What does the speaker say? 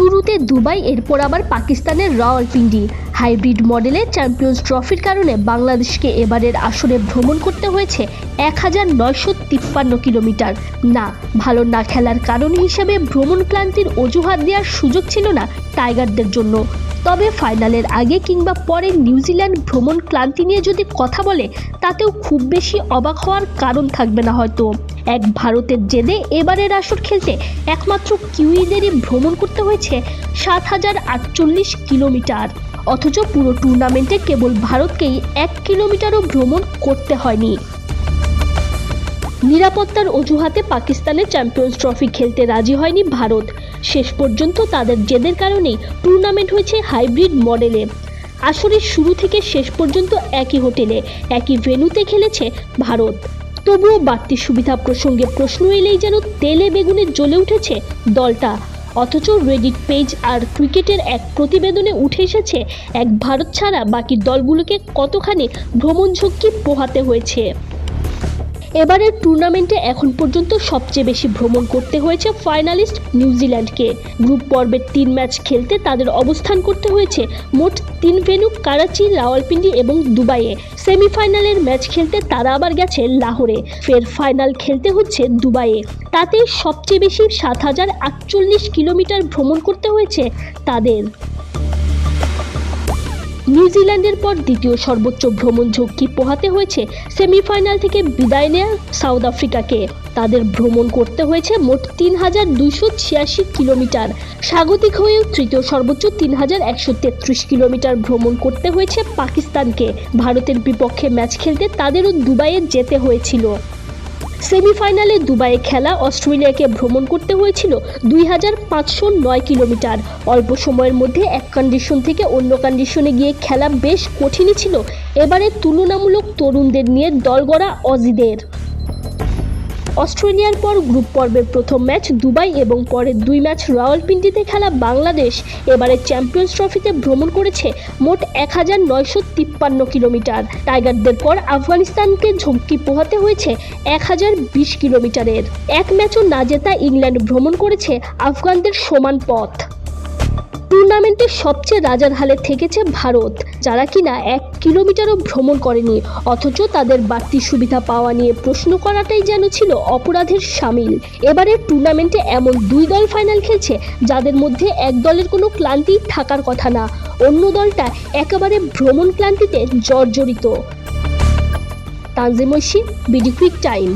শুরুতে দুবাই, এরপর আবার পাকিস্তানের রাওয়ালপিন্ডি। হাইব্রিড মডেলের চ্যাম্পিয়ন্স ট্রফির কারণে বাংলাদেশকে এবারের আসরে ভ্রমণ করতে হয়েছে এক হাজার নয়শো তিপ্পান্ন কিলোমিটার। না, ভালো না খেলার কারণ হিসেবে ভ্রমণ ক্লান্তির অজুহাত দেওয়ার সুযোগ ছিল না টাইগারদের জন্য। তবে ফাইনালের আগে কিংবা পরে নিউজিল্যান্ড ভ্রমণ ক্লান্তি নিয়ে যদি কথা বলে, তাতেও খুব বেশি অবাক হওয়ার কারণ থাকবে না হয়তো। এক ভারতের জেদে এবারের আসর খেলতে একমাত্র কিউইদেরই ভ্রমণ করতে হয়েছে সাত হাজার আটচল্লিশ কিলোমিটার। অথচ পুরো টুর্নামেন্টে কেবল ভারতকেই এক কিলোমিটারও ভ্রমণ করতে হয়নি। নিরাপত্তার অজুহাতে পাকিস্তানের চ্যাম্পিয়ন্স ট্রফি খেলতে রাজি হয়নি ভারত। শেষ পর্যন্ত তাদের জেদের কারণেই টুর্নামেন্ট হয়েছে হাইব্রিড মডেলে। আসরের শুরু থেকে শেষ পর্যন্ত একই হোটেলে, একই ভেন্যুতে খেলেছে ভারত। তবুও বাড়তি সুবিধা প্রসঙ্গে প্রশ্ন এলেই যেন তেলে বেগুনে জ্বলে উঠেছে দলটা। অথচ রেডিট পেজ আর ক্রিকেটের এক প্রতিবেদনে উঠে এসেছে, এক ভারত ছাড়া বাকি দলগুলোকে কতখানি ভ্রমণ ঝক্কি পোহাতে হয়েছে? এবারের টুর্নামেন্টে এখন পর্যন্ত সবচেয়ে বেশি ভ্রমণ করতে হয়েছে ফাইনালিস্ট নিউজিল্যান্ডকে। গ্রুপ পর্বের তিন ম্যাচ খেলতে তাদের অবস্থান করতে হয়েছে মোট তিন ভেন্যু করাচি রাওয়ালপিন্ডি এবং দুবাইয়ে। সেমিফাইনালের ম্যাচ খেলতে তারা আবার গেছে লাহোরে। ফের ফাইনাল খেলতে হচ্ছে দুবাইয়ে। তাতে সবচেয়ে বেশি সাত হাজার আটচল্লিশ কিলোমিটার ভ্রমণ করতে হয়েছে তাদের। নিউজিল্যান্ডের পর দ্বিতীয় সর্বোচ্চ ভ্রমণ ঝক্কি পোহাতে হয়েছে সেমিফাইনাল থেকে বিদায় নেয়া সাউথ আফ্রিকাকে। তাদের ভ্রমণ করতে হয়েছে মোট তিন হাজার দুইশো ছিয়াশি কিলোমিটার। স্বাগতিক হয়েও তৃতীয় সর্বোচ্চ তিন হাজার একশো তেত্রিশ কিলোমিটার ভ্রমণ করতে হয়েছে পাকিস্তানকে। ভারতের বিপক্ষে ম্যাচ খেলতে তাদেরও দুবাইয়ে যেতে হয়েছিল। সেমিফাইনালে দুবাইয়ে খেলা অস্ট্রেলিয়াকে ভ্রমণ করতে হয়েছিল দুই হাজার পাঁচশো নয় কিলোমিটার। অল্প সময়ের মধ্যে এক কন্ডিশন থেকে অন্য কন্ডিশনে গিয়ে খেলা বেশ কঠিনই ছিল। এবারে তুলনামূলক তরুণদের নিয়ে দল গড়া অজিদের। অস্ট্রেলিয়ার পর গ্রুপ পর্বের প্রথম ম্যাচ দুবাই এবং পরের দুই ম্যাচ রাওয়ালপিন্ডিতে খেলা বাংলাদেশ। এবারে চ্যাম্পিয়ন্স ট্রফিতে ভ্রমণ করেছে মোট এক হাজার নয়শো তিপ্পান্ন কিলোমিটার। টাইগারদের পর আফগানিস্তানকে ঝুঁকি পোহাতে হয়েছে এক হাজার বিশ কিলোমিটারের। এক ম্যাচও না জেতা ইংল্যান্ড ভ্রমণ করেছে আফগানদের সমান পথ। টুর্নামেন্টে সবচেয়ে রাজার হালে থেকেছে ভারত, যারা কিনা এক কিলোমিটারও ভ্রমণ করেনি, অথচ তাদের বাড়তি সুবিধা পাওয়া নিয়ে প্রশ্ন করাটাই যেন ছিল অপরাধের সামিল। এবারের টুর্নামেন্টে এমন দুই দল ফাইনাল খেলছে, যাদের মধ্যে এক দলের কোনো ক্লান্তি থাকার কথা না, অন্য দলটা একেবারে ভ্রমণ ক্লান্তিতে জর্জরিত। Tanzim BD quick time.